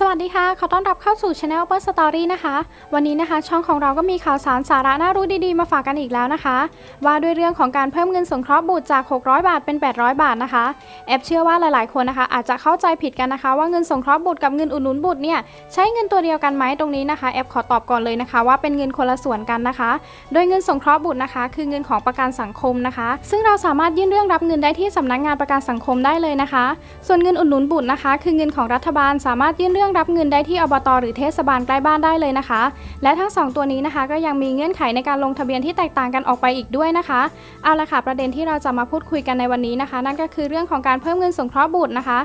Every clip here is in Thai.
สวัสดีค่ะ ขอต้อนรับเข้าสู่ Channel Apple Story นะคะ วันนี้นะคะ ช่องของเราก็มีข่าวสารสาระน่ารู้ดีๆ มาฝากกันอีกแล้วนะคะ ว่าด้วยเรื่องของการเพิ่มเงินสงเคราะห์บุตรจาก 600 บาทเป็น 800 บาทนะคะ แอปเชื่อว่าหลายๆ คนนะคะ อาจจะเข้าใจผิดกันนะคะ ว่าเงินสงเคราะห์บุตรกับเงินอุดหนุนบุตรเนี่ยใช้เงินตัวเดียวกันไหมตรงนี้นะคะ แอปขอตอบก่อนเลยนะคะ ว่าเป็นเงินคนละส่วนกันนะคะ โดยเงินสงเคราะห์บุตรนะคะ คือเงินของประกันสังคมนะคะ ซึ่งเราสามารถยื่นเรื่องรับเงินได้ที่สำนักงานประกันสังคมได้เลยนะคะ ส่วนเงินอุดหนุนบุตรนะคะ คือเงินของรัฐบาลสามารถยื่นเรื่องรับเงินได้ที่อบตหรือเทศบาลใกล้บ้านได้เลยนะคะ และทั้งสองตัวนี้นะคะ ก็ยังมีเงื่อนไขในการลงทะเบียนที่แตกต่างกันออกไปอีกด้วยนะคะ เอาละค่ะประเด็นที่เราจะมาพูดคุยกันในวันนี้นะคะ นั่นก็คือเรื่องของการเพิ่มเงินสงเคราะห์บุตรนะคะ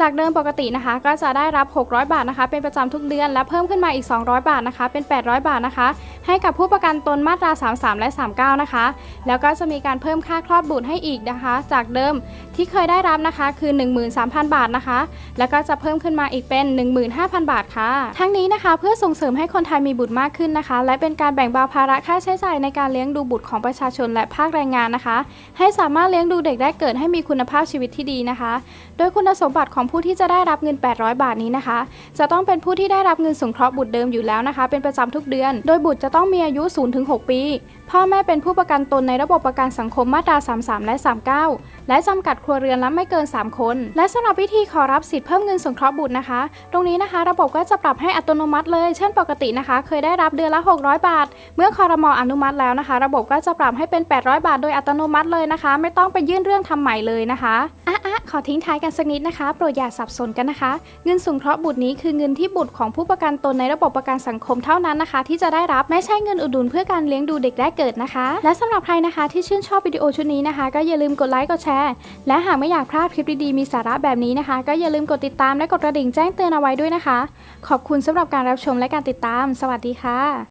จากเดิมปกตินะคะ ก็จะได้รับ 600 บาทนะคะ เป็นประจำทุกเดือน และเพิ่มขึ้นมาอีก 200 บาทนะคะ เป็น 800 บาทนะคะ ให้กับผู้ประกันตนมาตรา 33 และ 39 นะคะ แล้วก็จะมีการเพิ่มค่าคลอดบุตรให้อีกนะคะ จากเดิมที่เคยได้รับนะคะคือ 13,000 บาทนะคะ แล้วก็จะเพิ่มขึ้นมาอีกเป็น15,000 บาทค่ะ ทั้งนี้นะคะเพื่อส่งเสริมให้คนไทยมีบุตรมากขึ้นนะคะ และเป็นการแบ่งเบาภาระค่าใช้จ่ายในการเลี้ยงดูบุตรของประชาชนและภาคแรงงานนะคะ ให้สามารถเลี้ยงดูเด็กได้เกิดให้มีคุณภาพชีวิตที่ดีนะคะ โดยคุณสมบัติของผู้ที่จะได้รับเงิน 800 บาทนี้นะคะ จะต้องเป็นผู้ที่ได้รับเงินสงเคราะห์บุตรเดิมอยู่แล้วนะคะ เป็นประจำทุกเดือน โดยบุตรจะต้องมีอายุ 0-6 ปี พ่อแม่เป็นผู้ประกันตนในระบบประกันสังคมมาตรา 33 และ 39 และจำกัดครัวเรือนละไม่เกิน 3 คน และสำหรับวิธีขอรับสิทธิ์เพิ่มเงินสงเคราะห์บุตรนะคะ ตรงนี้นะคะ ระบบก็จะปรับให้อัตโนมัติเลย เช่นปกตินะคะ เคยได้รับเดือนละ 600 บาท เมื่อคอรมออนุมัติแล้วนะคะ ระบบก็จะปรับให้เป็น 800 บาท โดยอัตโนมัติเลยนะคะ ไม่ต้องไปยื่นเรื่องทำใหม่เลยนะคะอะอะ ขอทิ้งท้ายกันสักนิดนะคะ โปรดอย่าสับสนกันนะคะ เงินสงเคราะห์บุตรนี้คือเงินที่บุตรของผู้ประกันตนในระบบประกันสังคมเท่านั้นนะคะ ที่จะได้รับไม่ใช่เงินอุดหนุนเพื่อการเลี้ยงดูเด็กแรกเกิดนะคะ และสำหรับใครนะคะที่ชื่นชอบวิดีโอชุดนี้นะคะ ก็อย่าลืมกดไลค์กดแชร์ และหากไม่อยากพลาดคลิปดีๆมีสาระแบบนี้นะคะ ก็อย่าลืมกดติดตามและกดกระดิ่งแจ้งเตือนเอาไว้ด้วยนะคะ ขอบคุณสำหรับการรับชมและการติดตาม สวัสดีค่ะ